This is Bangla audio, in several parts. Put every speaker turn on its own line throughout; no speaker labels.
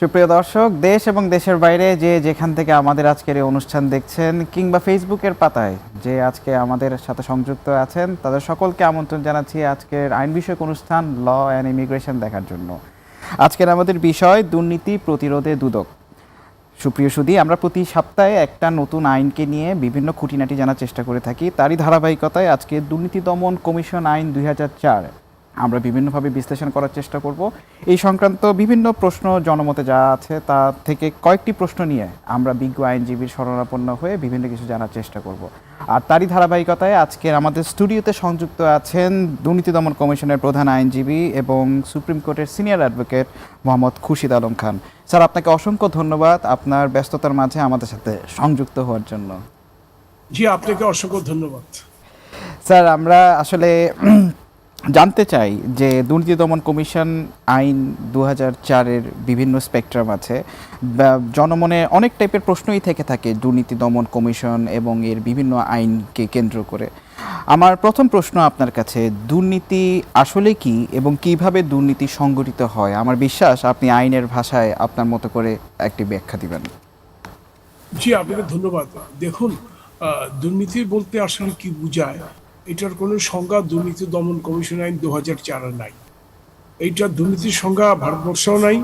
সুপ্রিয় দর্শক, দেশ এবং দেশের বাইরে যে যেখান থেকে আমাদের আজকের এই অনুষ্ঠান দেখছেন কিংবা ফেসবুকের পাতায় যে আজকে আমাদের সাথে সংযুক্ত আছেন, তাদের সকলকে আমন্ত্রণ জানাচ্ছি আজকের আইন বিষয়ক অনুষ্ঠান, ল অ্যান্ড ইমিগ্রেশন দেখার জন্য। আজকের আমাদের বিষয়, দুর্নীতি প্রতিরোধে দুদক। সুপ্রিয় সুদী, আমরা প্রতি সপ্তাহে একটা নতুন আইনকে নিয়ে বিভিন্ন খুঁটিনাটি জানার চেষ্টা করে থাকি। তারই ধারাবাহিকতায় আজকে দুর্নীতি দমন কমিশন আইন দুই হাজার চার। আমরা বিভিন্নভাবে বিশ্লেষণ করার চেষ্টা করব। এই সংক্রান্ত বিভিন্ন প্রশ্ন জনমতে যা আছে তা থেকে কয়েকটি প্রশ্ন নিয়ে আমরা বিজ্ঞ আইনজীবীর শরণাপন্ন হয়ে বিভিন্ন কিছু জানার চেষ্টা করব। আর তারই ধারাবাহিকতায় আজকের আমাদের স্টুডিওতে সংযুক্ত আছেন দুর্নীতি দমন কমিশনের প্রধান আইনজীবী এবং সুপ্রিম কোর্টের senior advocate Mohammad Khurshid Alam Khan. Sir আপনাকে অসংখ্য ধন্যবাদ আপনার ব্যস্ততার মাঝে আমাদের সাথে সংযুক্ত হওয়ার জন্য।
জি আপনাকে অসংখ্য ধন্যবাদ।
স্যার আমরা আসলে জানতে চাই যে দুর্নীতি দমন কমিশন আইন দু চারের বিভিন্ন স্পেকট্রাম আছে জনমনে অনেক টাইপের প্রশ্নই থেকে থাকে দুর্নীতি দমন কমিশন এবং এর বিভিন্ন আইনকে কেন্দ্র করে। আমার প্রথম প্রশ্ন আপনার কাছে, দুর্নীতি আসলে কি এবং কীভাবে দুর্নীতি সংগঠিত হয়? আমার বিশ্বাস আপনি আইনের ভাষায় আপনার মতো করে একটি ব্যাখ্যা দিবেন।
জি, আপনাকে ধন্যবাদ। দেখুন দুর্নীতি বলতে আসলে কি বোঝায়? এটার কোনো সংজ্ঞা দুর্নীতি দমন কমিশন আইন দু হাজার চারে নাই। এইটা দুর্নীতির সংজ্ঞা ভারতবর্ষেও নাই,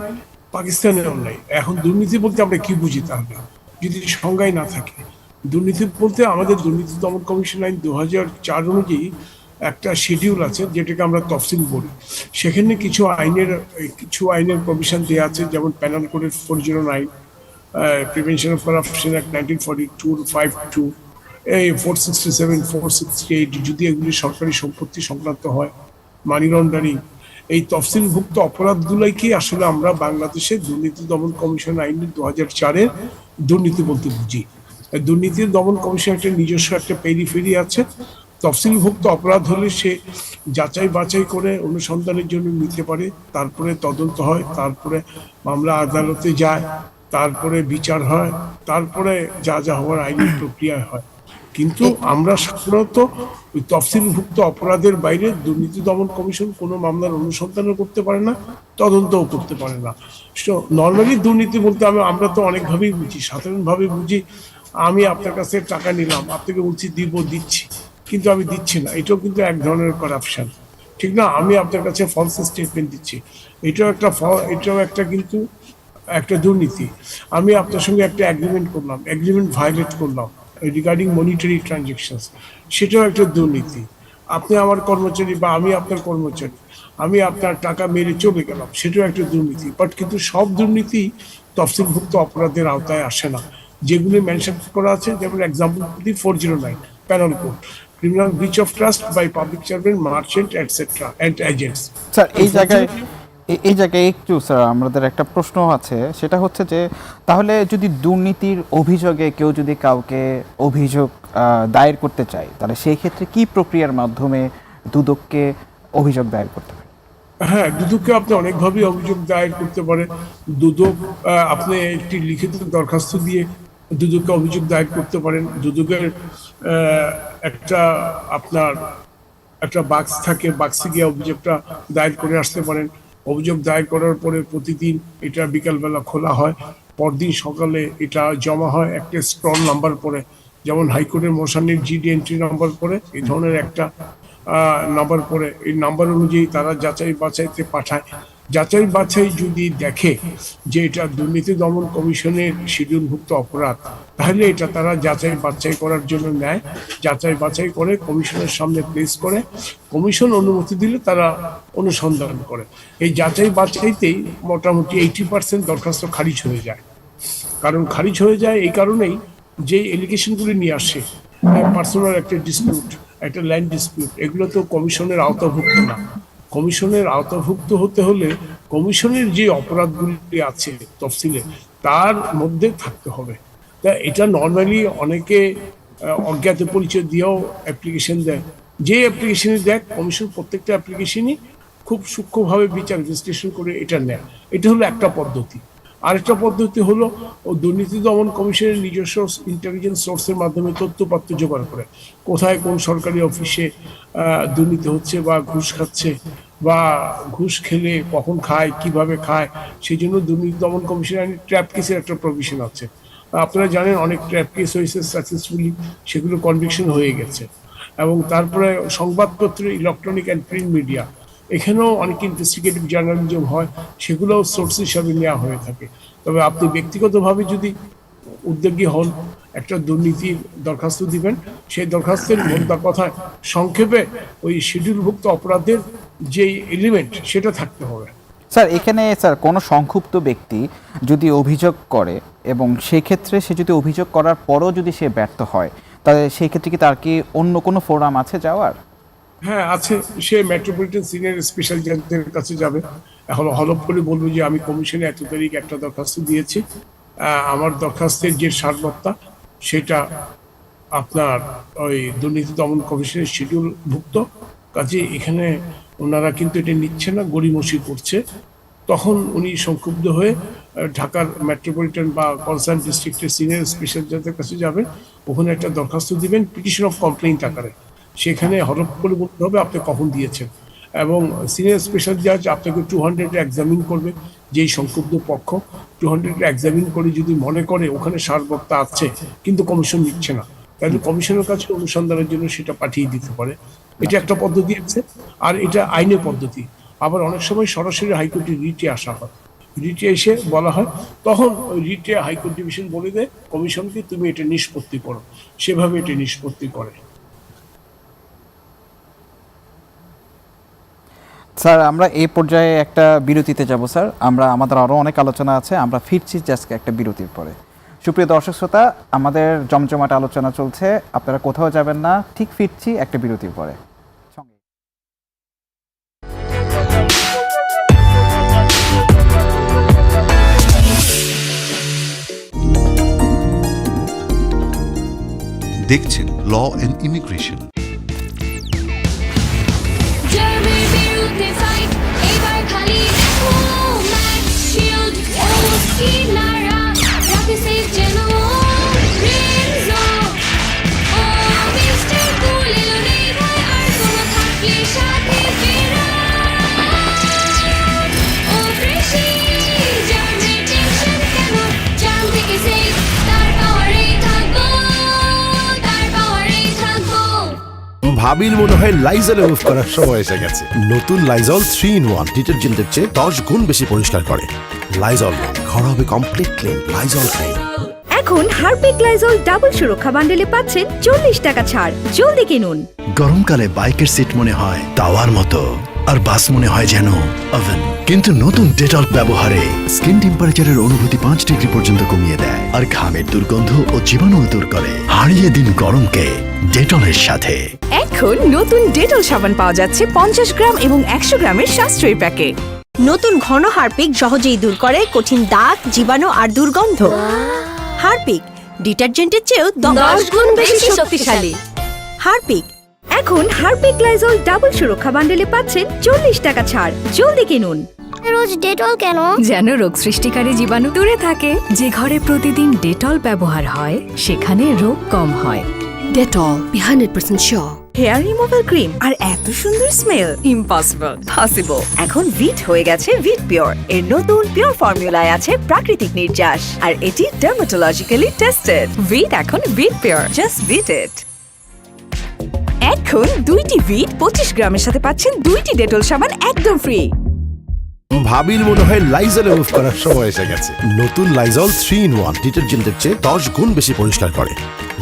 পাকিস্তানেও নাই। এখন দুর্নীতি বলতে আমরা কি বুঝি তাহলে? যদি সংজ্ঞাই না থাকে। দুর্নীতি বলতে আমাদের দুর্নীতি দমন কমিশন আইন দু হাজার চার অনুযায়ী একটা শিডিউল আছে, যেটাকে আমরা তফসিল বলি। সেখানে কিছু আইনের কিছু আইনের প্রভিশন দেওয়া আছে, যেমন প্যানাল কোডের four zero nine prevention of corruption act nineteen forty two five two এই four sixty seven four sixty eight যদি এগুলি সরকারি সম্পত্তি সংক্রান্ত হয় মানি লন্ডারিং এই তফসিলভুক্ত অপরাধগুলোই কি আসলে আমরা বাংলাদেশের দুর্নীতি দমন কমিশন আইন দু হাজার চারের দুর্নীতি বলতে বুঝি। দুর্নীতির দমন কমিশন একটা নিজস্ব একটা পেরিফেরি আছে। তফসিলভুক্ত অপরাধ হলে সে যাচাই বাছাই করে অনুসন্ধানের জন্য নিতে পারে, তারপরে তদন্ত হয়, তারপরে মামলা আদালতে যায়, তারপরে বিচার হয়, তারপরে যা যা হওয়ার আইনি প্রক্রিয়া হয়। কিন্তু আমরা সাধারণত ওই তফসিলভুক্ত অপরাধের বাইরে দুর্নীতি দমন কমিশন কোনো মামলার অনুসন্ধানও করতে পারে না তদন্তও করতে পারে না। নর্মালি দুর্নীতি বলতে আমি আমরা তো অনেকভাবেই বুঝি সাধারণভাবে বুঝি আমি আপনার কাছে টাকা নিলাম আপনাকে বলছি দিব দিচ্ছি কিন্তু আমি দিচ্ছি না। এটাও কিন্তু এক ধরনের করাপশন ঠিক না? আমি আপনার কাছে ফলস স্টেটমেন্ট দিচ্ছি। এটাও একটা এটাও একটা কিন্তু একটা দুর্নীতি। আমি আপনার সঙ্গে একটা অ্যাগ্রিমেন্ট করলাম অ্যাগ্রিমেন্ট ভায়োলেট করলাম। রিগার্ডিং মনিটারি ট্রানজেকশনস সেটাও একটা দুর্নীতি। আপনি আমার কর্মচারী বা আমি আপনার কর্মচারী আমি আপনার টাকা মেরে চলে গেলাম সেটাও একটা দুর্নীতি। বাট কিন্তু সব দুর্নীতি তফসিলভুক্ত অপরাধের আওতায় আসে না। যেগুলি মেনশন করা আছে যেমন example the four zero nine penal code criminal breach of trust by public servant merchant etcetera and agents
sir এই জায়গায় এ- এই জায়গায় একটু স্যার আমাদের একটা প্রশ্ন আছে। সেটা হচ্ছে যে, তাহলে যদি দুর্নীতির অভিযোগে কেউ যদি কাউকে অভিযোগ দায়ের করতে চায়, তাহলে সেই ক্ষেত্রে কি প্রক্রিয়ার মাধ্যমে দুদককে অভিযোগ দায়ের করতে পারে?
হ্যাঁ দুদককে আপনি অনেকভাবে অভিযোগ দায়ের করতে পারেন। দুদক আপনি একটি লিখিত দরখাস্ত দিয়ে দুদককে অভিযোগ দায়ের করতে পারেন। দুদকের একটা আপনার, একটা বাক্স থাকে, বাক্সে গিয়ে অভিযোগটা দায়ের করে আসতে পারেন। অভিযোগ দায়ের করার পরে প্রতিদিন এটা বিকালবেলা খোলা হয়। পরদিন সকালে এটা জমা হয় একটা স্ট্রল নাম্বার পরে। যেমন হাইকোর্টের মোশানির জিডি এন্ট্রি নাম্বার পরে এই ধরনের একটা নাম্বার পরে। এই নাম্বার অনুযায়ী তারা যাচাই বাছাইতে পাঠায়। যাচাই বাছাই যদি দেখে যে এটা দুর্নীতি দমন কমিশনের শিডিউলভুক্ত অপরাধ, তাহলে এটা তারা যাচাই বাছাই করার জন্য নেয়। যাচাই বাছাই করে কমিশনের সামনে প্লেস করে। কমিশন অনুমতি দিলে তারা অনুসন্ধান করে। এই যাচাই বাছাইতেই মোটামুটি এইটি পার্সেন্ট দরখাস্ত খারিজ হয়ে যায়। কারণ খারিজ হয়ে যায় এই কারণেই যে এলিগেশনগুলি নিয়ে আসে পার্সোনাল একটা ডিসপিউট একটা ল্যান্ড ডিসপিউট এগুলো তো কমিশনের আওতাভুক্ত না। কমিশনের আওতাভুক্ত হতে হলে কমিশনের যে অপরাধগুলি আছে তফসিলে, তার মধ্যে থাকতে হবে। তা এটা নর্মালি অনেকে অজ্ঞাত পরিচয় দিয়েও অ্যাপ্লিকেশন দেয়। যে অ্যাপ্লিকেশনে দেয় কমিশন প্রত্যেকটা অ্যাপ্লিকেশনই খুব সূক্ষ্মভাবে বিচার, বিশ্লেষণ করে এটা নেয়। এটা হলো একটা পদ্ধতি। আরেকটা পদ্ধতি হলো দুর্নীতি দমন কমিশনের নিজস্ব ইন্টেলিজেন্স সোর্সের মাধ্যমে তথ্যপাত্র জোগাড় করে। কোথায় কোন সরকারি অফিসে দুর্নীতি হচ্ছে বা ঘুষ খাচ্ছে বা ঘুষ খেলে কখন খায়, কীভাবে খায় সেই জন্য দুর্নীতি দমন কমিশন আইনে ট্র্যাপ কেসের একটা প্রভিশন আছে। আপনারা জানেন অনেক ট্র্যাপ কেস হয়েছে সাকসেসফুলি সেগুলো কনভিকশন হয়ে গেছে। এবং তারপরে সংবাদপত্র ইলেকট্রনিক অ্যান্ড প্রিন্ট মিডিয়া এখানেও অনেক ইনভেস্টিগেটিভ জার্নালিজম হয়, সেগুলোও সোর্স হিসাবে নেওয়া হয়ে থাকে। তবে আপনি ব্যক্তিগতভাবে যদি উদ্যোগী হন, একটা দুর্নীতির দরখাস্ত দিবেন, সেই দরখাস্তের মোদ্দা কথায় সংক্ষেপে ওই শিডিউলভুক্ত অপরাধের যে এলিমেন্ট সেটা থাকতে হবে।
স্যার, এখানে, স্যার, কোনো সংক্ষুব্ধ ব্যক্তি যদি অভিযোগ করে এবং সেই ক্ষেত্রে সে যদি অভিযোগ করার পরও যদি সে ব্যর্থ হয়, তাহলে সেই ক্ষেত্রে কি তার কি অন্য কোনো ফোরাম আছে যাওয়ার?
হ্যাঁ আছে। সে মেট্রোপলিটন সিনিয়র স্পেশাল জাজদের কাছে যাবে। এখন হলফ করে বলব যে, আমি কমিশনে এত তারিখ একটা দরখাস্ত দিয়েছি। আমার দরখাস্তের যে সারবত্তা সেটা আপনার ওই দুর্নীতি দমন কমিশনের শিডিউল ভুক্ত কাজে এখানে ওনারা কিন্তু এটা নিচ্ছে না, গড়িমসি করছে। তখন উনি সংক্ষুব্ধ হয়ে ঢাকার মেট্রোপলিটন বা কনসার্ন ডিস্ট্রিক্টের সিনিয়র স্পেশাল জাজের কাছে যাবেন। ওখানে একটা দরখাস্ত দিবেন পিটিশন অফ কমপ্লেইন্ট আকারে। সেখানে হরফ করে বলতে হবে, আপনি কখন দিয়েছেন। এবং সিনিয়র স্পেশাল জাজ আপনাকে টু হান্ড্রেড এক্সামিন করবে, যেই সংক্ষুব্ধ পক্ষ। টু হান্ড্রেড এক্সামিন করে যদি মনে করে ওখানে সারবত্তা আছে, কিন্তু কমিশন নিচ্ছে না। তাহলে কমিশনের কাছে অনুসন্ধানের জন্য সেটা পাঠিয়ে দিতে পারে। এটা একটা পদ্ধতি আছে, আর এটা আইনের পদ্ধতি। আবার অনেক সময় সরাসরি হাইকোর্টে রিটে আসা হয়। রিটে এসে বলা হয়, তখন ওই রিটে হাইকোর্ট ডিভিশন বলে দেয়, কমিশনকে তুমি এটা নিষ্পত্তি করো। সেভাবে এটা নিষ্পত্তি করে।
স্যার, আমরা এই পর্যায়ে একটা বিরতিতে যাব, স্যার। আমরা, আমাদের আরও অনেক আলোচনা আছে, আমরা ফিরছি জাস্ট একটা বিরতির পরে। সুপ্রিয় দর্শক শ্রোতা, আমাদের জমজমাট আলোচনা চলছে, আপনারা কোথাও যাবেন না, ঠিক ফিরছি একটা বিরতির পরে।
দেখছেন ল অ্যান্ড ইমিগ্রেশন
ভাবির মনে হয় লাইজল মুভ করার সময় এসে গেছে। নতুন লাইজল থ্রি ইন ওয়ান ডিটারজেন্টের চেয়ে দশ গুণ বেশি পরিষ্কার করে। লাইজল ঘর হবে কমপ্লিট ক্লিন লাইজল ক্লিন
এখন হারপিক লাইজল ডাবল সুরক্ষা বান্ডেলে পাচ্ছেন চল্লিশ টাকা ছাড়। জলদি কিনুন।
গরমকালে বাইকের সিট মনে হয় তাওয়ার মতো আর বাস মনে হয় যেন ওভেন কিন্তু নতুন ডেটল ব্যবহারে স্কিন টেম্পারেচারের অনুভূতি পাঁচ ডিগ্রি পর্যন্ত কমিয়ে দেয় আর ঘামের দুর্গন্ধ ও জীবাণু দূর করে। হারিয়ে দিন গরমকে। ডেটলের সাথে।
এখন নতুন ডেটল সাবান পাওয়া যাচ্ছে পঞ্চাশ গ্রাম এবং একশো গ্রামের সাশ্রয়ী প্যাকে
নতুন ঘন হারপিক সহজেই দূর করে কঠিন দাগ জীবাণু আর দুর্গন্ধ। হারপিক ডিটারজেন্টের চেয়েও দশ গুণ বেশি শক্তিশালী। হারপিক
এখন হারপিক লাইজল ডাবল সুরক্ষা বান্ডেলে পাচ্ছেন চল্লিশ টাকা ছাড়। জলদি কিনুন।
রোজ ডেটল কেন?
যেন রোগ সৃষ্টিকারী জীবাণু দূরে থাকে। যে ঘরে প্রতিদিন ডেটল ব্যবহার হয় সেখানে রোগ কম হয়।
Dettol be hundred percent sure
hair removal cream আর এত সুন্দর স্মেল ইম্পসিবল পসিবল এখন ভিট হয়ে গেছে ভিট পিওর এর নতুন পিওর ফর্মুলায় আছে প্রাকৃতিক নির্যাস। আর এটি ডার্মাটোলজিক্যালি টেস্টেড ভিট এখন ভিট পিওর জাস্ট ভিট ইট এখন দুইটি ভিট পঁচিশ গ্রামের সাথে পাচ্ছেন দুইটি ডেটল সাবান একদম ফ্রি
ভাবির মনে হয় লাইজল মুভ করার সময় এসে গেছে। নতুন লাইজল থ্রি ইন ওয়ান ডিটারজেন্টের চেয়ে দশ গুণ বেশি পরিষ্কার করে।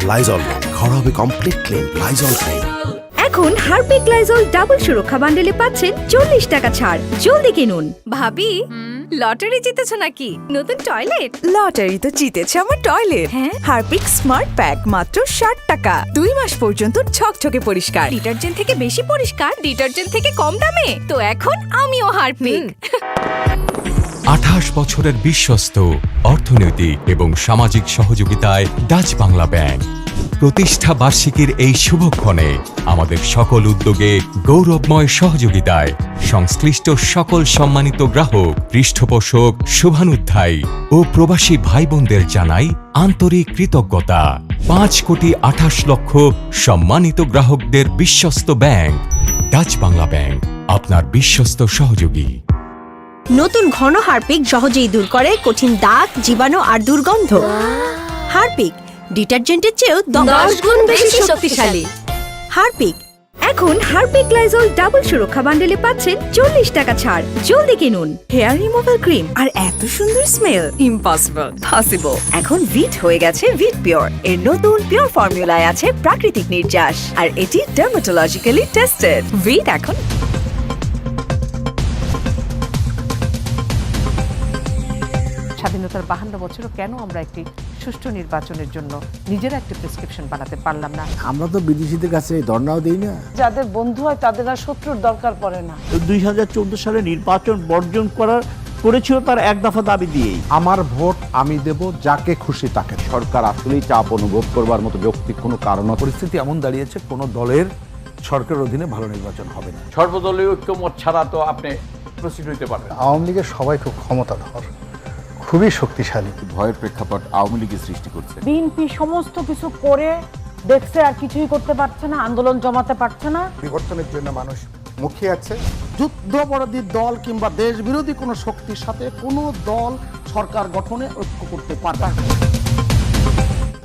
লাইজল ঘর হবে কমপ্লিট ক্লিন লাইজল ক্লিন
এখন হারপিক লাইজল ডাবল সুরক্ষা বান্ডেলে পাচ্ছেন চল্লিশ টাকা ছাড়। জলদি কিনুন।
ভাবি লটারি জিতেছো নাকি? নতুন টয়লেট?
লটারি তো জিতেছে আমার টয়লেট।
হ্যাঁ?
হারপিক স্মার্ট প্যাক মাত্র ষাট টাকা। দুই মাস পর্যন্ত ঝকঝকে পরিষ্কার।
ডিটারজেন্ট থেকে বেশি পরিষ্কার ডিটারজেন্ট থেকে কম দামে? তো এখন আমিও হারপিক।
আঠাশ বছরের বিশ্বস্ত অর্থনৈতিক এবং সামাজিক সহযোগিতায় ডাচ বাংলা ব্যাংক। প্রতিষ্ঠা বার্ষিকীর এই শুভক্ষণে আমাদের সকল উদ্যোগে গৌরবময় সহযোগিতায় সংশ্লিষ্ট সকল সম্মানিত গ্রাহক, পৃষ্ঠপোষক, শুভানুধ্যায়ী ও প্রবাসী ভাই বোনদের জানাই আন্তরিক কৃতজ্ঞতা। পাঁচ কোটি আঠাশ লক্ষ সম্মানিত গ্রাহকদের বিশ্বস্ত ব্যাংক, ডাচ বাংলা ব্যাংক, আপনার বিশ্বস্ত সহযোগী।
নতুন ঘন হারপিক সহজেই দূর করে কঠিন দাগ, জীবাণু আর দুর্গন্ধ। হারপিক ডিটারজেন্টের চেয়েও দশ গুণ বেশি শক্তিশালী। হারপিক।
এখন হারপিক লাইজল ডাবল সুরক্ষা বান্ডেলে পাচ্ছেন চল্লিশ টাকা ছাড়। জলদি কিনুন।
হেয়ার রিমুভাল ক্রিম আর এত সুন্দর স্মেল। ইম্পসিবল। পসিবল। এখন ভিট হয়ে গেছে ভিট পিওর। এর নতুন পিওর ফর্মুলায় আছে প্রাকৃতিক নির্যাস। আর এটি ডার্মাটোলজিক্যালি টেস্টেড ভিট এখন।
স্বাধীনতার বাহান্ন বছরও কেন আমরা একটি সুষ্ঠু নির্বাচনের জন্য নিজেরা একটা প্রেসক্রিপশন বানাতে পারলাম না।
আমরা তো বিদেশিদের কাছে ধর্নাও দিই না।
যাদের বন্ধু হয় তাদের আর শত্রুর দরকার পড়ে না।
দুই হাজার চোদ্দ সালে নির্বাচন বর্জন করার করেছিল তার এক দফা দাবি দিয়েই।
আমার ভোট আমি দেব যাকে খুশি তাকে। সরকার আসলেই চাপ অনুভব করবার মতো যৌক্তিক কোনো কারণ
পরিস্থিতি এমন দাঁড়িয়েছে কোনো দলের সরকারের অধীনে ভালো নির্বাচন হবে না।
সর্বদলীয় ঐক্যমত ছাড়া তো আপনি প্রস্তুত হইতে পারবেন
আওয়ামী লীগের সবাই খুব ক্ষমতাধর। খুবই শক্তিশালী।
ভয়ের প্রেক্ষাপট আওয়ামী লীগের সৃষ্টি করছে।
বিএনপি সমস্ত কিছু করে দেখছে আর কিছুই করতে পারছে না আন্দোলন জমাতে পারছে না।
বিবর্তনের জন্য মানুষ মুখিয়ে আছে। যুদ্ধপরাধী দল কিংবা দেশ বিরোধী কোনো শক্তির সাথে কোনো দল সরকার গঠনে ঐক্য করতে পারবে না।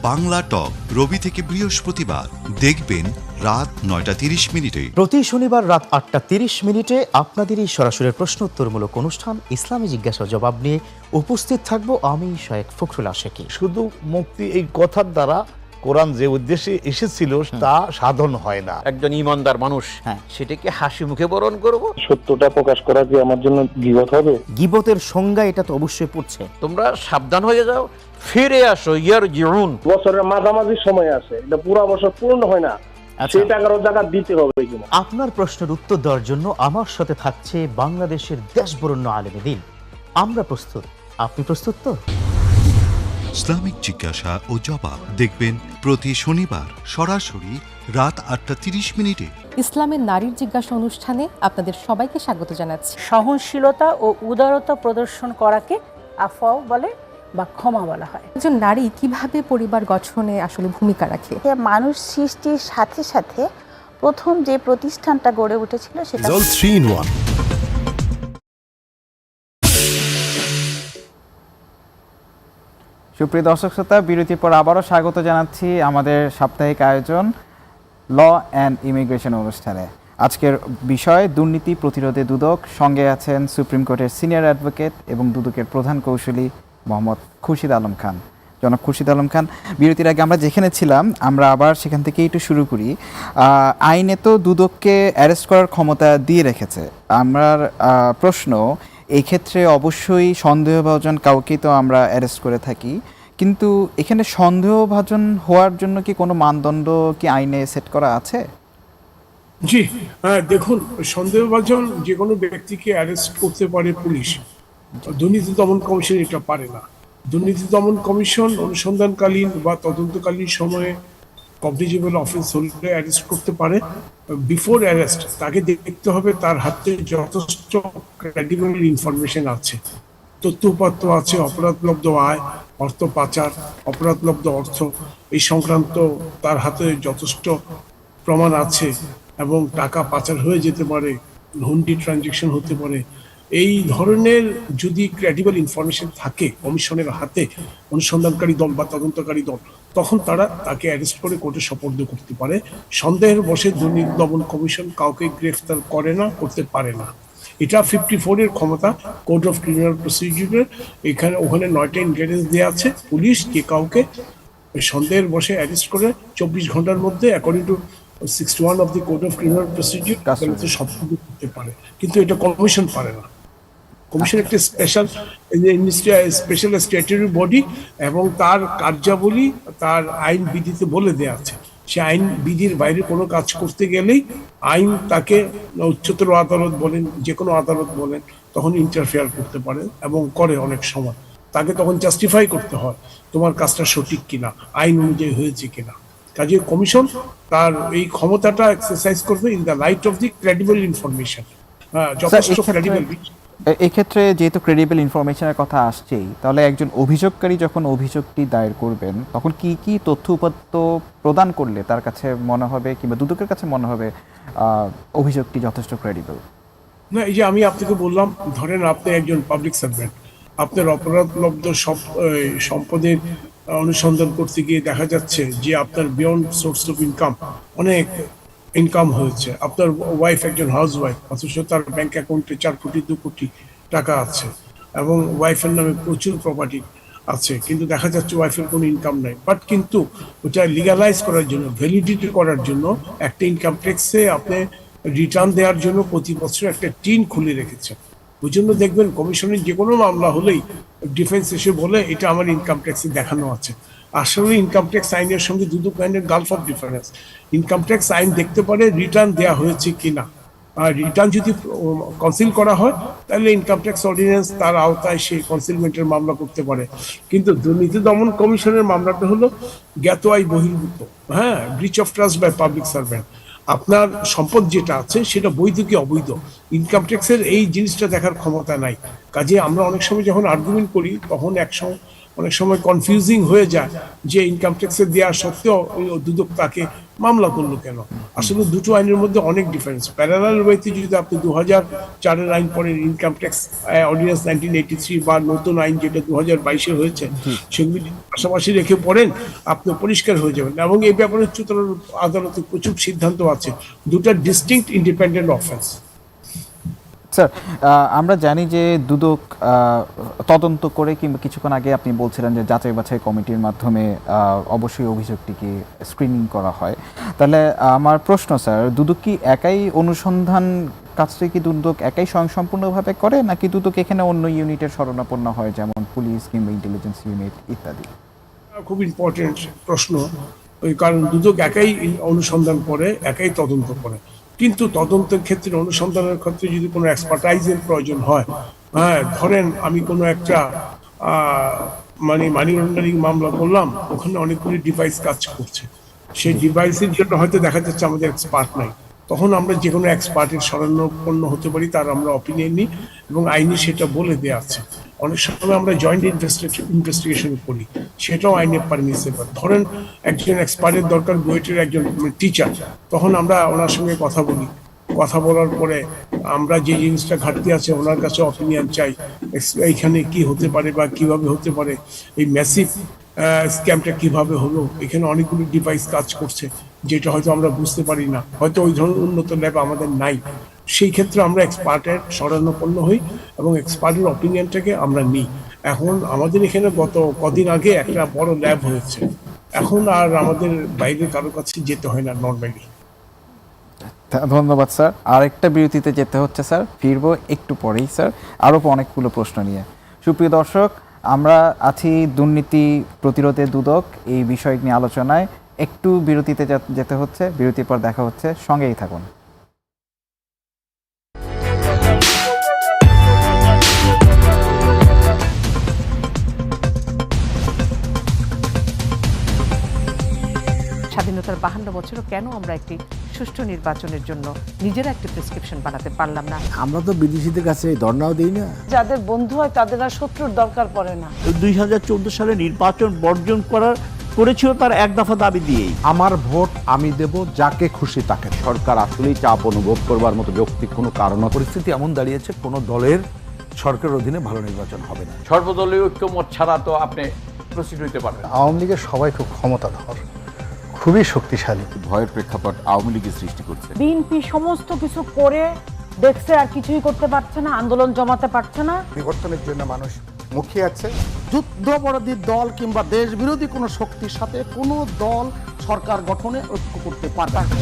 বাংলা টক রবি থেকে বৃহস্পতিবার দেখবেন রাত নয়টা তিরিশ মিনিটে।
প্রতি শনিবার রাত আটটা তিরিশ মিনিটে আপনাদেরই সরাসরি প্রশ্ন উত্তরমূলক অনুষ্ঠান ইসলামী জিজ্ঞাসা জবাব নিয়ে উপস্থিত থাকব আমি শায়েক ফখরুল আশেকি।
শুধু মুক্তি এই কথার দ্বারা কোরআন যে উদ্দেশ্যে এসেছিল তা সাধন হয় না।
একজন ইমানদার মানুষ
হ্যাঁ।
সেটাকে হাসি মুখে বরণ করব।
সত্যটা প্রকাশ করা যে আমার জন্য গিবত হবে? গিবতের সংজ্ঞা এটা তো অবশ্যই পড়ছে।
তোমরা সাবধান হয়ে যাও ফিরে আসো ইয়ার জিউন
বছরের মাঝামাঝি সময় আছে এটা পুরো বছর পূর্ণ হয় না। সেই টাকারও টাকা দিতে হবে আপনার প্রশ্নের উত্তর দেওয়ার জন্য আমার সাথে থাকছে বাংলাদেশের দেশবরণ্য আলেমে দিন। আমরা প্রস্তুত। আপনি প্রস্তুত তো?
ইসলামিক জিজ্ঞাসা ও জবাব দেখবেন প্রতি শনিবার সরাসরি রাত আটটা তিরিশ মিনিটে।
ইসলামের নারীর জিজ্ঞাসা অনুষ্ঠানে আপনাদের সবাইকে স্বাগত জানাচ্ছি।
সহনশীলতা ও উদারতা প্রদর্শন করাকে আফাও বলে। বা ক্ষমা বলা হয়।
একজন নারী কীভাবে পরিবার গঠনে আসলে ভূমিকা রাখে?
মানুষ সৃষ্টির সাথে সাথে প্রথম যে প্রতিষ্ঠানটা গড়ে উঠেছিল সেটা
জল থ্রি ইন ওয়ান
সুপ্রিয় দর্শক শ্রোতা বিরতির পর আবারও স্বাগত জানাচ্ছি আমাদের সাপ্তাহিক আয়োজন ল অ্যান্ড ইমিগ্রেশন অনুষ্ঠানে। আজকের বিষয় দুর্নীতি প্রতিরোধে দুদক সঙ্গে আছেন সুপ্রিম কোর্টের সিনিয়র অ্যাডভোকেট এবং দুদকের প্রধান কৌশলী মোহাম্মদ খুরশিদ আলম খান। জনাব খুরশিদ আলম খান, বিরতির আগে আমরা যেখানে ছিলাম, আমরা আবার সেখান থেকে একটু শুরু করি। আইনে তো দুদককে অ্যারেস্ট করার ক্ষমতা দিয়ে রেখেছে। আমার প্রশ্ন, এক্ষেত্রে অবশ্যই সন্দেহভাজন কাউকেই তো আমরা অ্যারেস্ট করে থাকি। কিন্তু এখানে সন্দেহভাজন হওয়ার জন্য কি কোনো মানদণ্ড কি আইনে সেট করা আছে?
জি হ্যাঁ দেখুন, সন্দেহভাজন যে কোনো ব্যক্তিকে অ্যারেস্ট করতে পারে পুলিশ। দুর্নীতি দমন কমিশন এটা পারে না। দুর্নীতি দমন কমিশন অনুসন্ধানকালীন বা তদন্তকালীন সময়ে কগনিজেবল অফেন্স হলে অ্যারেস্ট করতে পারে। বিফোর অ্যারেস্ট তাকে দেখতে হবে তার হাতে যথেষ্ট ক্রেডিবল ইনফরমেশন আছে। তথ্যপাত্র আছে, অপরাধলব্ধ আয়, অর্থ পাচার, অপরাধলব্ধ অর্থ, এই সংক্রান্ত তার হাতে যথেষ্ট প্রমাণ আছে এবং টাকা পাচার হয়ে যেতে পারে, হুন্ডি ট্রানজেকশন হতে পারে। এই ধরনের যদি ক্রেডিবল ইনফরমেশন থাকে কমিশনের হাতে অনুসন্ধানকারী দল বা তদন্তকারী দল তখন তারা তাকে অ্যারেস্ট করে কোর্টে সোপর্দ করতে পারে। সন্দেহের বসে দুর্নীতি দমন কমিশন কাউকে গ্রেফতার করে না করতে পারে না। এটা ফিফটি ফোর এর ক্ষমতা কোড অফ ক্রিমিনাল প্রসিডিউরের এখানে ওখানে নয়টা ইনগ্রেডিয়েন্স দেওয়া আছে। পুলিশ কে কাউকে সন্দেহের বসে অ্যারেস্ট করে চব্বিশ ঘণ্টার মধ্যে according to sixty one of the code of criminal procedure সব কিছু করতে পারে। কিন্তু এটা কমিশন পারে না। কমিশন একটা স্পেশাল স্পেশাল স্ট্যাটুরি বডি এবং তার কার্যাবলী তার আইন বিধিতে বলে দেওয়া আছে। সে আইন বিধির বাইরে কোনো কাজ করতে গেলেই আইন তাকে উচ্চতর আদালত বলেন যে কোনো আদালত বলেন তখন ইন্টারফেয়ার করতে পারে এবং করে অনেক সময়। তাকে তখন জাস্টিফাই করতে হয় তোমার কাজটা সঠিক কিনা আইন অনুযায়ী হয়েছে কিনা। কাজে কমিশন তার এই ক্ষমতাটা এক্সারসাইজ করবে in the light of the credible information হ্যাঁ যথেষ্ট ক্রেডিবল
এক্ষেত্রে যেহেতু ক্রেডিবল ইনফরমেশনের কথা আসছেই, তাহলে একজন অভিযোগকারী যখন অভিযোগটি দায়ের করবেন, তখন কি কি তথ্য উপাত্ত প্রদান করলে তার কাছে মনে হবে কিংবা দুদকের কাছে মনে হবে অভিযোগটি যথেষ্ট ক্রেডিবল
না, এই যে আমি আপনাকে বললাম, ধরেন আপনি একজন পাবলিক সার্ভেন্ট আপনার অপরাধলব্ধ সব সম্পদের অনুসন্ধান করতে গিয়ে দেখা যাচ্ছে যে আপনার বিয়ন্ড সোর্স অফ ইনকাম অনেক ইনকাম হয়েছে। আপনার ওয়াইফ একজন হাউস ওয়াইফ অথচ তার ব্যাংক অ্যাকাউন্টে চার কোটি, দু কোটি টাকা আছে এবং ওয়াইফের নামে প্রচুর প্রপার্টি আছে। কিন্তু দেখা যাচ্ছে ওয়াইফের কোনো ইনকাম নাই। বাট কিন্তু ওটা লিগালাইজ করার জন্য ভ্যালিডিটি করার জন্য একটা ইনকাম ট্যাক্সে আপনি রিটার্ন দেওয়ার জন্য প্রতি বছর একটা টিন খুলে রেখেছে ওই জন্য দেখবেন কমিশনের যে কোনো মামলা হলেই ডিফেন্স এসে বলে, এটা আমার ইনকাম ট্যাক্সে দেখানো আছে। আসলে ইনকাম ট্যাক্স আইনের সঙ্গে দুটো আইনের gulf of difference income tax আইন দেখতে পারে রিটার্ন দেওয়া হয়েছে কিনা। আর রিটার্ন যদি কনসিল করা হয়, তাহলে ইনকাম ট্যাক্স অর্ডিন্যান্স তার আওতায় সে কনসিলমেন্টের মামলা করতে পারে। কিন্তু দুর্নীতি দমন কমিশনের মামলাটা হলো জ্ঞাত আয় বহির্ভূত। হ্যাঁ breach of trust by public servant আপনার সম্পদ যেটা আছে সেটা বৈধ কি অবৈধ? ইনকাম ট্যাক্সের এই জিনিসটা দেখার ক্ষমতা নাই। কাজে আমরা অনেক সময় যখন আর্গুমেন্ট করি, তখন এক সময় অনেক সময় কনফিউজিং হয়ে যায় যে ইনকাম ট্যাক্সের দেওয়া সত্ত্বেও ওই দুদক তাকে মামলা করল কেন? আসলে দুটো আইনের মধ্যে অনেক ডিফারেন্স প্যারালাল ওয়েতে যদি আপনি দু হাজার চারের আইন পরের income tax ordinance nineteen eighty three বা নতুন আইন যেটা দু হাজার বাইশে হয়েছে, সেগুলি পাশাপাশি রেখে পড়েন আপনি পরিষ্কার হয়ে যাবেন। এবং এই ব্যাপারে উচ্চতর আদালতে প্রচুর সিদ্ধান্ত আছে। দুটা ডিস্টিংক্ট ইন্ডিপেন্ডেন্ট অফেন্স
স্যার আমরা জানি যে দুদক তদন্ত করে কিংবা কিছুক্ষণ আগে আপনি বলছিলেন যে যাচাই বাছাই কমিটির মাধ্যমে অবশ্যই অভিযোগটিকে স্ক্রিনিং করা হয়। তাহলে আমার প্রশ্ন, স্যার, দুদক কি একাই অনুসন্ধান কাজটি কি দুদক একাই স্বয়ংসম্পূর্ণভাবে করে, নাকি দুদক এখানে অন্য ইউনিটের শরণাপন্ন হয়, যেমন পুলিশ কিংবা ইন্টেলিজেন্স ইউনিট ইত্যাদি?
খুব ইম্পর্টেন্ট প্রশ্ন, ওই কারণ দুদক একাই অনুসন্ধান করে, একাই তদন্ত করে। কিন্তু তদন্তের ক্ষেত্রে, অনুসন্ধানের ক্ষেত্রে যদি কোনো এক্সপার্টাইজের প্রয়োজন হয় হ্যাঁ ধরেন আমি কোনো একটা মানে মানি লন্ডারিং মামলা করলাম, ওখানে অনেকগুলি ডিভাইস কাজ করছে। সেই ডিভাইসের জন্য হয়তো দেখা যাচ্ছে আমাদের এক্সপার্ট নাই। তখন আমরা যে কোনো এক্সপার্টের শরণাপন্ন হতে পারি, তার আমরা অপিনিয়ন নিই এবং আইনি সেটা বলে দেওয়া আছে। অনেক সময় আমরা জয়েন্ট ইনভেস্টিগেশন করি। সেটাও আইনে পারমিসেবল ধরেন, একজন এক্সপার্টের দরকার বুয়েটের একজন টিচার তখন আমরা ওনার সঙ্গে কথা বলি। কথা বলার পরে আমরা যে জিনিসটা ঘাটতি আছে, ওনার কাছে অপিনিয়ন চাই এইখানে কি হতে পারে বা কীভাবে হতে পারে, এই ম্যাসিভ স্ক্যামটা কীভাবে হলো, এখানে অনেকগুলো ডিভাইস কাজ করছে, যেটা হয়তো আমরা বুঝতে পারি না। হয়তো ওই ধরনের উন্নত ল্যাব আমাদের নাই। সেই ক্ষেত্রে আমরা এক্সপার্টের শরণাপন্ন হই এবং এক্সপার্টের অপিনিয়নটাকে আমরা নিই। এখন আমাদের এখানে গত কদিন আগে একটা বড় ল্যাব হয়েছে। এখন আর আমাদের বাইরে কারও কাছে যেতে হয় না নর্মালি
ধন্যবাদ, স্যার। আরেকটা বিরতিতে যেতে হচ্ছে, স্যার। ফিরবো একটু পরেই, স্যার। আরও অনেকগুলো প্রশ্ন নিয়ে। সুপ্রিয় দর্শক, আমরা আছি দুর্নীতি প্রতিরোধে দুদক। এই বিষয় নিয়ে আলোচনায় একটু বিরতিতে যেতে হচ্ছে। বিরতির পর দেখা হচ্ছে। সঙ্গেই থাকুন।
স্বাধীনতার বাহান্ন বছরও কেন আমরা একটি সুষ্ঠু নির্বাচনের জন্য নিজেরা একটি প্রেসক্রিপশন বানাতে পারলাম না?
আমরা তো বিদেশিদের কাছে ধর্নাও দিই না।
যাদের বন্ধু হয় তাদের আর শত্রুর দরকার পড়ে না।
দুই হাজার চোদ্দ সালে নির্বাচন বর্জন করার করেছিল তার এক দফা দাবি দিয়েই।
আমার ভোট আমি দেব যাকে খুশি তাকে। সরকার আসলেই চাপ অনুভব করবার মতো যৌক্তিক কোনো কারণ পরিস্থিতি এমন দাঁড়িয়েছে কোনো দলের সরকারের অধীনে ভালো নির্বাচন হবে না।
সর্বদলীয় ঐক্যমত ছাড়া তো আপনি প্রস্তুত হইতে পারবেন
আওয়ামী লীগের সবাই খুব ক্ষমতাধর। খুবই শক্তিশালী।
ভয়ের প্রেক্ষাপট আওয়ামী লীগের সৃষ্টি করছে।
বিএনপি সমস্ত কিছু করে দেখছে আর কিছুই করতে পারছে না আন্দোলন জমাতে পারছে না।
বিবর্তনের জন্য মানুষ মুখিয়ে আছে। যুদ্ধাপরাধী দল কিংবা দেশ বিরোধী কোনো শক্তির সাথে কোনো দল সরকার গঠনে ঐক্য করতে পারবে না।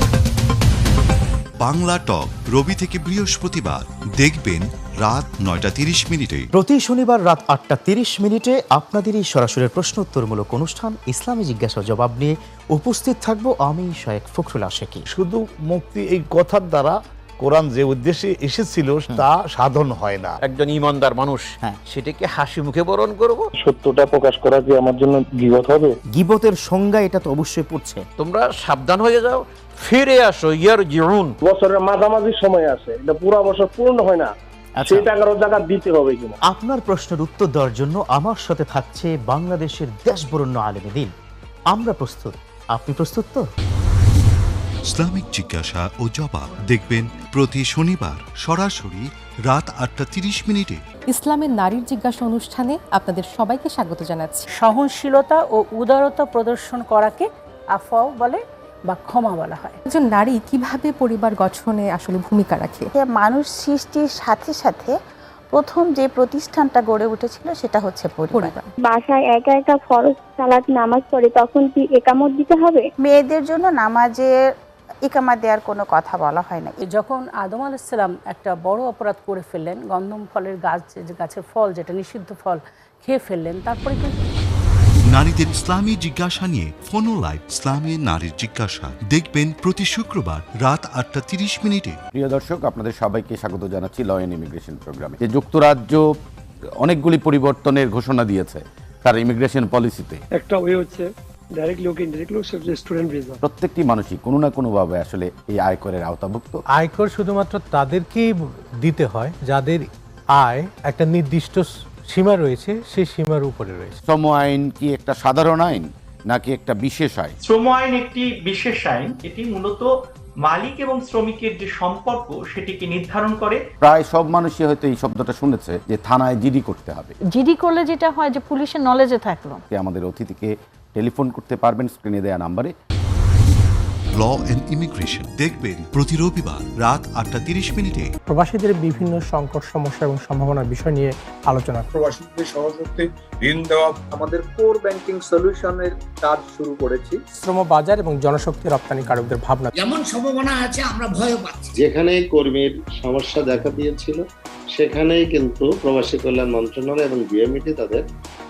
বাংলা টক রবি থেকে বৃহস্পতিবার। দেখবেন রাত নয়টা তিরিশ মিনিটে।
প্রতি শনিবার রাত আটটা তিরিশ মিনিটে আপনাদের এই সরাসরি প্রশ্ন উত্তরমূলক অনুষ্ঠান ইসলামী জিজ্ঞাসা জবাব নিয়ে উপস্থিত থাকব আমি শায়েক ফখরুল আশেকি।
শুধু মুক্তি এই কথার দ্বারা
কোরআন যে উদ্দেশ্যে এসেছিল তা সাধন হয় না।
একজন ইমানদার মানুষ সেটাকে হাসি মুখে বরণ করব।
সত্যটা প্রকাশ করা যে আমার জন্য গিবত হবে?
গিবতের সংজ্ঞা এটা তো অবশ্যই পড়ছে।
তোমরা সাবধান হয়ে যাও ফিরে আসো ইয়ার জীবন
বছরের মাঝামাঝি সময় আছে এটা পুরো বছর পূর্ণ হয় না। সেই টাকার জায়গা দিতে হবে কিনা?
আপনার প্রশ্নের উত্তর দেওয়ার জন্য আমার সাথে থাকছে বাংলাদেশের দেশবরণ্য আলেমে দিন। আমরা প্রস্তুত। আপনি প্রস্তুত তো?
ইসলামিক জিজ্ঞাসা ও জবাব দেখবেন প্রতি শনিবার সরাসরি রাত আটটা তিরিশ মিনিটে।
ইসলামের নারীর জিজ্ঞাসা অনুষ্ঠানে আপনাদের সবাইকে স্বাগত জানাচ্ছি।
সহনশীলতা ও উদারতা প্রদর্শন করাকে আফাও বলে। বা ক্ষমা বলা হয়।
একজন নারী কীভাবে পরিবার গঠনে আসলে ভূমিকা রাখে?
মানুষ সৃষ্টির সাথে সাথে প্রথম যে প্রতিষ্ঠানটা গড়ে উঠেছিল সেটা হচ্ছে পরিবার।
বাসায় একা একা ফরজ সালাত নামাজ পড়ে তখন কি একামত দিতে হবে?
মেয়েদের জন্য নামাজের ইকামা দেওয়ার কোনো কথা বলা হয় না।
যখন আদম আলাইসাল্লাম একটা বড় অপরাধ করে ফেললেন গন্ধম ফলের গাছ যে গাছের ফল যেটা নিষিদ্ধ ফল খেয়ে ফেললেন তারপরে কিন্তু
নারীদের ইসলামী জিজ্ঞাসা নিয়ে ফোনো লাইভ। ইসলামী নারীর জিজ্ঞাসা। দেখবেন প্রতি শুক্রবার রাত আটটা তিরিশ মিনিটে।
প্রিয় দর্শক আপনাদের সবাইকে স্বাগত জানাচ্ছি ল অ্যান্ড ইমিগ্রেশন প্রোগ্রামে যে যুক্তরাজ্য অনেকগুলি পরিবর্তনের ঘোষণা দিয়েছে তার ইমিগ্রেশন পলিসিতে
একটা ওয়ে হচ্ছে
প্রত্যেকটি মানুষই কোনো না কোনোভাবে আসলে এই আয়করের আওতাভুক্ত।
আয়কর শুধুমাত্র তাদেরকেই দিতে হয় যাদের আয় একটা নির্দিষ্ট সীমা রয়েছে সেই সীমার উপরে রয়েছে।
শ্রম আইন কি একটা সাধারণ আইন নাকি একটা বিশেষ আইন?
শ্রম আইন একটি বিশেষ আইন এটি মূলত মালিক এবং শ্রমিকের যে সম্পর্ক সেটিকে নির্ধারণ করে।
প্রায় সব মানুষই হয়তো এই শব্দটা শুনেছে যে থানায় জিডি করতে হবে।
জিডি করলে যেটা হয় যে পুলিশের নলেজে থাকল।
কে আমাদের অতিথিকে টেলিফোন করতে পারবেন স্ক্রিনে দেওয়া নাম্বারে।
ল অ্যান্ড ইমিগ্রেশন দেখবেন প্রতি রবিবার রাত আটটা তিরিশ মিনিটে।
প্রবাসীদের বিভিন্ন সংকট সমস্যা এবং সম্ভাবনার বিষয় নিয়ে আলোচনা
প্রবাসীদের সহজতে ঋণ দেওয়া
আমাদের কোর ব্যাংকিং সলিউশনের কাজ শুরু করেছি।
শ্রম বাজার এবং জনশক্তি রপ্তানিকারকদের ভাবনা।
যেমন সম্ভাবনা আছে আমরা ভয় পাচ্ছি।
যেখানে কর্মীর সমস্যা দেখা দিয়েছিল সেখানেই কিন্তু প্রবাসী কল্যাণ মন্ত্রণালয় এবং বিএমইটি তাদের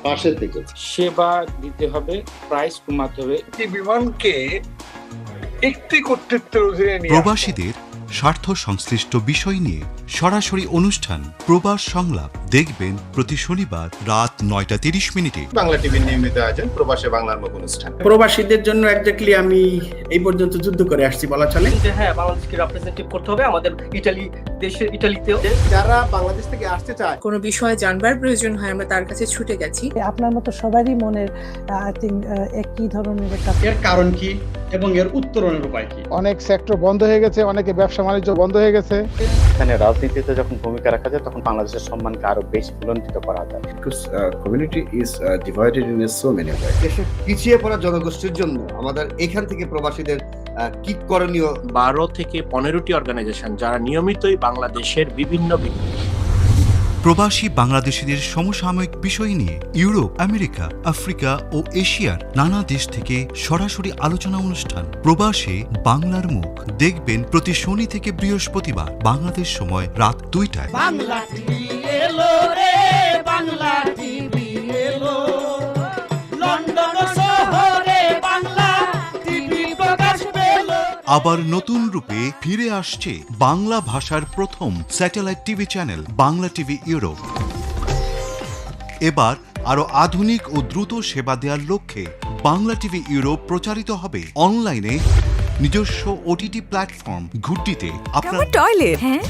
পাশে থেকেছে।
সেবা দিতে হবে প্রাইস কমাতে হবে। বিমানকে একটি কর্তৃত্বের অধীনে
প্রবাসীদের স্বার্থ সংশ্লিষ্ট বিষয় নিয়ে সরাসরি অনুষ্ঠান প্রবাস সংলাপ দেখবেন প্রতি শনিবার রাত নয়টা তিরিশ মিনিটে।
বাংলা টিভির নিয়মিত আয়োজন প্রবাসে বাংলার মুখ অনুষ্ঠান।
প্রবাসীদের জন্য একজাক্টলি আমি এই পর্যন্ত যুদ্ধ করে আসছি বলা চলে।
যে হ্যাঁ বাংলাদেশকে রিপ্রেজেন্টেটিভ করতে হবে আমাদের ইটালি দেশের ইটালিতেও
যারা বাংলাদেশ থেকে আসতে চায়
কোনো বিষয়ে জানবার প্রয়োজন হয় আমরা তার কাছে ছুটে গেছি।
আপনার মতো সবারই মনের আই থিঙ্ক একই ধরনের একটা
এর কারণ কি এবং এর উত্তরণের উপায় কি?
অনেক সেক্টর বন্ধ হয়ে গেছে অনেকে ব্যবসা বাণিজ্য বন্ধ হয়ে গেছে।
এখানে রাজনীতিতে যখন ভূমিকা রাখা যায় তখন বাংলাদেশের সম্মানকে আরও বেশি বুলন্দিত করা যায়।
Community is divided in so many দেশের পিছিয়ে পড়া জনগোষ্ঠীর জন্য আমাদের এখান থেকে প্রবাসীদের কি করণীয়?
বারো থেকে পনেরোটি অর্গানাইজেশন যারা নিয়মিতই বাংলাদেশের বিভিন্ন
প্রবাসী বাংলাদেশিদের সমসাময়িক বিষয় নিয়ে ইউরোপ, আমেরিকা, আফ্রিকা ও এশিয়ার নানা দেশ থেকে সরাসরি আলোচনা অনুষ্ঠান। প্রবাসে বাংলার মুখ। দেখবেন প্রতি শনি থেকে বৃহস্পতিবার বাংলাদেশ সময় রাত দুইটায়।
বাংলা
আবার নতুন রূপে ফিরে আসছে বাংলা ভাষার প্রথম satellite TV channel Bangla TV Europe. এবার আরও আধুনিক ও দ্রুত সেবা দেওয়ার লক্ষ্যে বাংলা টিভি ইউরোপ প্রচারিত হবে অনলাইনে নিজস্ব ওটিটি প্ল্যাটফর্ম ঘুরটিতে। আপনার
টয়লেট? হ্যাঁ।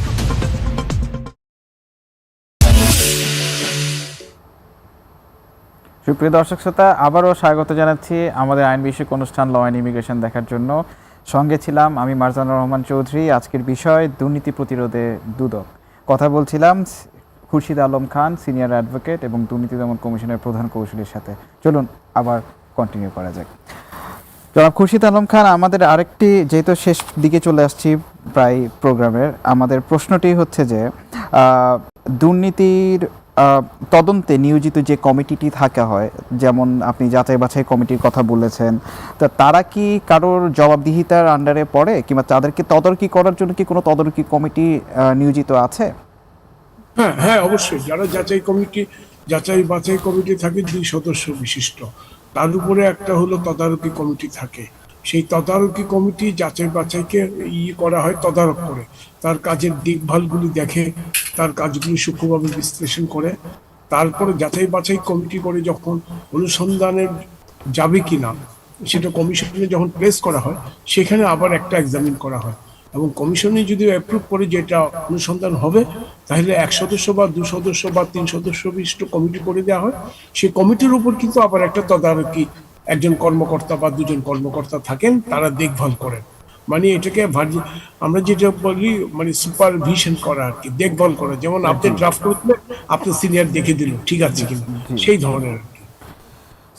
সুপ্রিয় দর্শক শ্রোতা আবারও স্বাগত জানাচ্ছি আমাদের আইন বিষয়ক অনুষ্ঠান ল অ্যান্ড ইমিগ্রেশন দেখার জন্য। সঙ্গে ছিলাম আমি মারজানুর রহমান চৌধুরী। আজকের বিষয়, দুর্নীতি প্রতিরোধে দুদক। কথা বলছিলাম খুরশিদ আলম খান, সিনিয়র অ্যাডভোকেট এবং দুর্নীতি দমন কমিশনের প্রধান কৌশলীর সাথে। চলুন আবার কন্টিনিউ করা যাক। জনাব খুরশিদ আলম খান, আমাদের আরেকটি, যেহেতু শেষ দিকে চলে আসছি প্রায় প্রোগ্রামের, আমাদের প্রশ্নটি হচ্ছে যে দুর্নীতির তদন্তে নিয়োজিত যে কমিটিটি থাকা হয়, যেমন আপনি যাচাই বাছাই কমিটির কথা বলেছেন, তা তারা কি কারোর জবাবদিহিতার আন্ডারে পড়ে, কিংবা তাদেরকে তদারকি করার জন্য কি কোনো তদারকি কমিটি নিয়োজিত আছে?
হ্যাঁ হ্যাঁ অবশ্যই। যারা যাচাই কমিটি, যাচাই বাছাই কমিটি থাকে দুই সদস্য বিশিষ্ট। তার উপরে একটা হলো তদারকি কমিটি থাকে। সেই তদারকি কমিটি যাচাই বাছাইকে ই করা হয় তদারক করে। তার কাজের দেখভালগুলি দেখে, তার কাজগুলি সূক্ষ্মভাবে বিশ্লেষণ করে। তারপরে যাচাই বাছাই কমিটি করে যখন অনুসন্ধানের যাবে কি না সেটা কমিশনে যখন প্লেস করা হয়, সেখানে আবার একটা এক্সামিন করা হয়। এবং কমিশনে যদি অ্যাপ্রুভ করে যেটা অনুসন্ধান হবে, তাহলে এক সদস্য বা দু সদস্য বা তিন সদস্য বিশিষ্ট কমিটি করে দেওয়া হয়। সেই কমিটির উপর কিন্তু আবার একটা তদারকি একজন কর্মকর্তা বা দুজন কর্মকর্তা থাকেন তারা দেখভাল করেন। মানে এটাকে ভার্জি- আমরা যেটা বলি মানে সুপারভিশন করা আর কি দেখভাল করা। যেমন আপনি ড্রাফট করে আপনি সিনিয়র দেখে দিল ঠিক আছে কিনা? সেই ধরনের আর কি।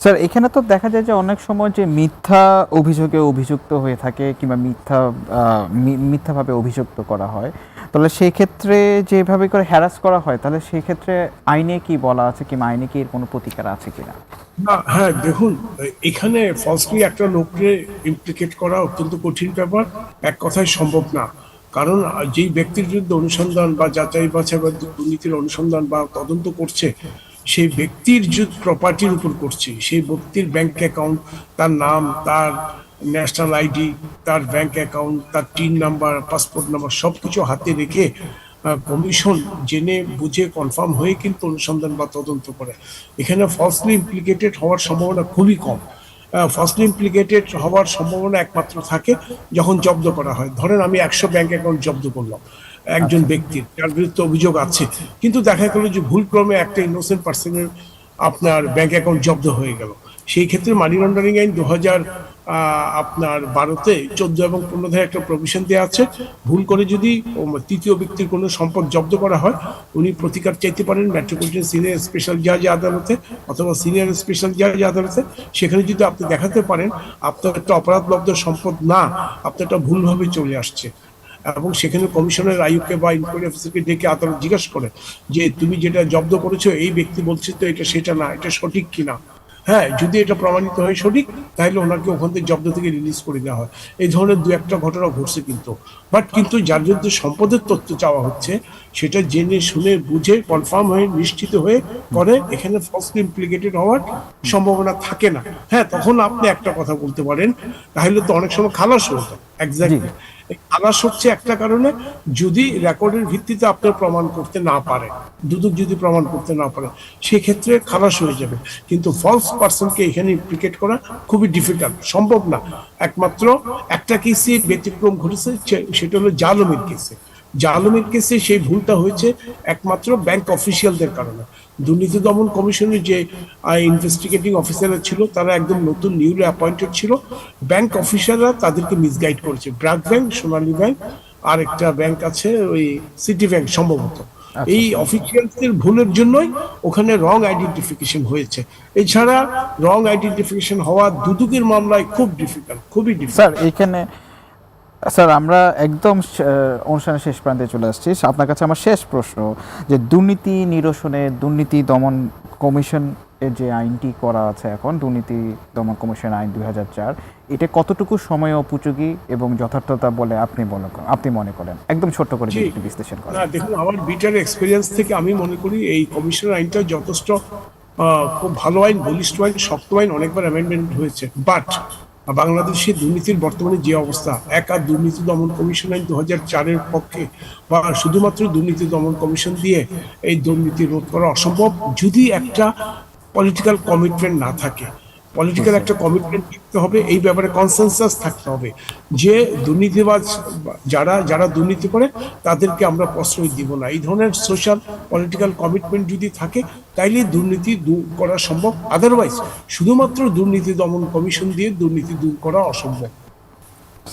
স্যার এখানে তো দেখা যায় যে অনেক সময় যে মিথ্যা অভিযোগে অভিযুক্ত হয়ে থাকে কিংবা মিথ্যা আহ, মিথ্যাভাবে অভিযুক্ত করা হয়। তাহলে সেই ক্ষেত্রে যেভাবে করে হ্যারাস করা হয়, তাহলে সেই ক্ষেত্রে আইনে কি বলা আছে কিংবা আইনে কি এর কোনো প্রতিকার আছে কিনা?
না হ্যাঁ দেখুন, এখানে ফলসলি একটা লোককে ইমপ্লিকেট করা অত্যন্ত কঠিন ব্যাপার। এক কথায় সম্ভব না। কারণ যেই ব্যক্তির বিরুদ্ধে অনুসন্ধান বা যাচাই বাছাই বা দুর্নীতির অনুসন্ধান বা তদন্ত করছে, সেই ব্যক্তির যে প্রপার্টির উপর করছে, সেই ব্যক্তির ব্যাংক অ্যাকাউন্ট তার নাম, তার ন্যাশনাল আইডি তার ব্যাংক অ্যাকাউন্ট তার টিন নাম্বার পাসপোর্ট নাম্বার সব কিছু হাতে রেখে কমিশন জেনে বুঝে কনফার্ম হয়ে কিন্তু অনুসন্ধান বা তদন্ত করে। এখানে ফলসলি ইমপ্লিকেটেড হওয়ার সম্ভাবনা খুবই কম। ফার্স্টলি ইমপ্লিকেটেড হওয়ার সম্ভাবনা একমাত্র থাকে যখন জব্দ করা হয়। ধরেন আমি একশো ব্যাংক অ্যাকাউন্ট জব্দ করলাম একজন ব্যক্তির যার বিরুদ্ধে অভিযোগ আছে। কিন্তু দেখা গেল যে ভুলক্রমে একটা ইনোসেন্ট পার্সনের আপনার ব্যাংক অ্যাকাউন্ট জব্দ হয়ে গেল। সেই ক্ষেত্রে মানি লন্ডারিং আইন দু হাজার আপনার বারোতে চোদ্দ এবং পনেরো একটা প্রভিশন দেওয়া আছে। ভুল করে যদি তৃতীয় ব্যক্তির কোনো সম্পদ জব্দ করা হয়, উনি প্রতিকার চাইতে পারেন মেট্রোপলিটন সিনিয়র স্পেশাল জাজ আদালতে অথবা সিনিয়র স্পেশাল জাজ আদালতে। সেখানে যদি আপনি দেখাতে পারেন, আপনার একটা অপরাধলব্ধ সম্পদ না, আপনার একটা ভুলভাবে চলে আসছে। এবং সেখানে কমিশনের আয়ুকে বা ইনকোয়ারি অফিসারকে ডেকে আদালত জিজ্ঞাসা করে যে, তুমি যেটা জব্দ করেছ, এই ব্যক্তি বলছে তো এটা সেটা না, এটা সঠিক কিনা? হ্যাঁ যদি এটা প্রমাণিত হয় সঠিক তাহলে ওনাকে ওখান থেকে জব্দ থেকে রিলিজ করে দেওয়া হয়। এই ধরনের দু একটা ঘটনা ঘটছে কিন্তু। বাট কিন্তু যার বিরুদ্ধে সম্পদের তথ্য চাওয়া হচ্ছে সেটা জেনে শুনে বুঝে কনফার্ম হয়ে নিশ্চিত হয়ে করে এখানে ফলসলি ইমপ্লিকেটেড হওয়ার সম্ভাবনা থাকে না। হ্যাঁ তখন আপনি একটা কথা বলতে পারেন তাহলে তো অনেক সময় খালাস হতো এক্স্যাক্টলি খালাস হচ্ছে একটা কারণে যদি রেকর্ডের ভিত্তিতে আপনার প্রমাণ করতে না পারে, দুদক যদি প্রমাণ করতে না পারে, সেক্ষেত্রে খালাস হয়ে যাবে। কিন্তু ফলস পার্সনকে এখানে ইমপ্লিকেট করা খুবই ডিফিকাল্ট সম্ভব না। একমাত্র একটা কেসে ব্যতিক্রম ঘটেছে সেটা হলো জালমের কেসে জালমের কেসে সেই ভুলটা হয়েছে একমাত্র ব্যাংক অফিসিয়ালদের কারণে। দুর্নীতি দমন কমিশনের যে ইনভেস্টিগেটিং অফিসাররা ছিল তারা একদম নতুন নিউলি অ্যাপয়েন্টেড ছিল। ব্যাংক অফিসাররা তাদেরকে মিসগাইড করেছে। ব্র্যাক ব্যাংক সোনালী ব্যাংক আর একটা ব্যাংক আছে ওই সিটি ব্যাংক সম্ভবত। এই অফিসিয়ালদের ভুলের জন্যই ওখানে রং আইডেন্টিফিকেশন হয়েছে। এছাড়া রং আইডেন্টিফিকেশন হওয়া দুদুকের মামলায় খুব ডিফিকাল্ট খুবই ডিফিকাল্ট
স্যার এইখানে স্যার আমরা একদম অনুষ্ঠানের শেষ প্রান্তে চলে আসছি। আপনার কাছে আমার শেষ প্রশ্ন যে দুর্নীতি নিরসনে দুর্নীতি দমন কমিশন এর যে আইনটি করা আছে এখন দুর্নীতি দমন কমিশন আইন দু হাজার চার এটা কতটুকু সময় উপযোগী এবং যথার্থতা বলে আপনি মনে করেন আপনি মনে করেন? একদম ছোট্ট করে একটু বিশ্লেষণ করেন।
দেখুন আমার বিটার এক্সপিরিয়েন্স থেকে আমি মনে করি এই কমিশন আইনটা যথেষ্ট খুব ভালো আইন বলিষ্ঠ আইন শক্ত আইন অনেকবার অ্যামেন্ডমেন্ট হয়েছে। বাট বাংলাদেশে দুর্নীতির বর্তমানে যে অবস্থা, এক আর দুর্নীতি দমন কমিশন আইন দু হাজার চারের পক্ষে বা শুধুমাত্র দুর্নীতি দমন কমিশন দিয়ে এই দুর্নীতি রোধ করা অসম্ভব, যদি একটা পলিটিক্যাল কমিটমেন্ট না থাকে। পলিটিক্যাল একটা কমিটমেন্ট থাকতে হবে এই ব্যাপারে কনসেনসাস থাকতে হবে। যে দুর্নীতিবাজ যারা যারা দুর্নীতি করে তাদেরকে আমরা প্রশ্রয় দিব না। এই ধরনের সোশ্যাল পলিটিক্যাল কমিটমেন্ট যদি থাকে তাইলে দুর্নীতি দূর করা সম্ভব। আদারওয়াইজ শুধুমাত্র দুর্নীতি দমন কমিশন দিয়ে দুর্নীতি দূর করা অসম্ভব।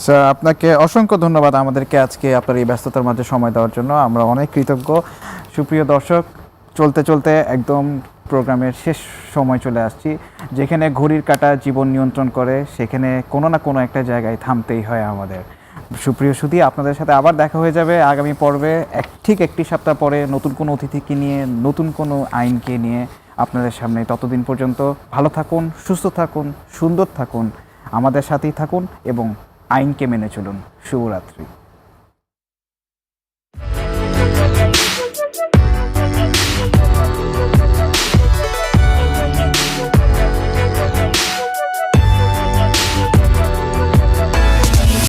স্যার আপনাকে অসংখ্য ধন্যবাদ আমাদেরকে আজকে আপনার এই ব্যস্ততার মাঝে সময় দেওয়ার জন্য। আমরা অনেক কৃতজ্ঞ। সুপ্রিয় দর্শক চলতে চলতে একদম প্রোগ্রামের শেষ সময় চলে আসছি। যেখানে ঘড়ির কাঁটা জীবন নিয়ন্ত্রণ করে, সেখানে কোনো না কোনো একটা জায়গায় থামতেই হয় আমাদের। সুপ্রিয় সুধী, আপনাদের সাথে আবার দেখা হয়ে যাবে আগামী পর্বে। এক, ঠিক একটি সপ্তাহ পরে নতুন কোনো অতিথিকে নিয়ে, নতুন কোনো আইনকে নিয়ে আপনাদের সামনে ততদিন পর্যন্ত ভালো থাকুন, সুস্থ থাকুন, সুন্দর থাকুন, আমাদের সাথেই থাকুন এবং আইনকে মেনে চলুন। শুভরাত্রি।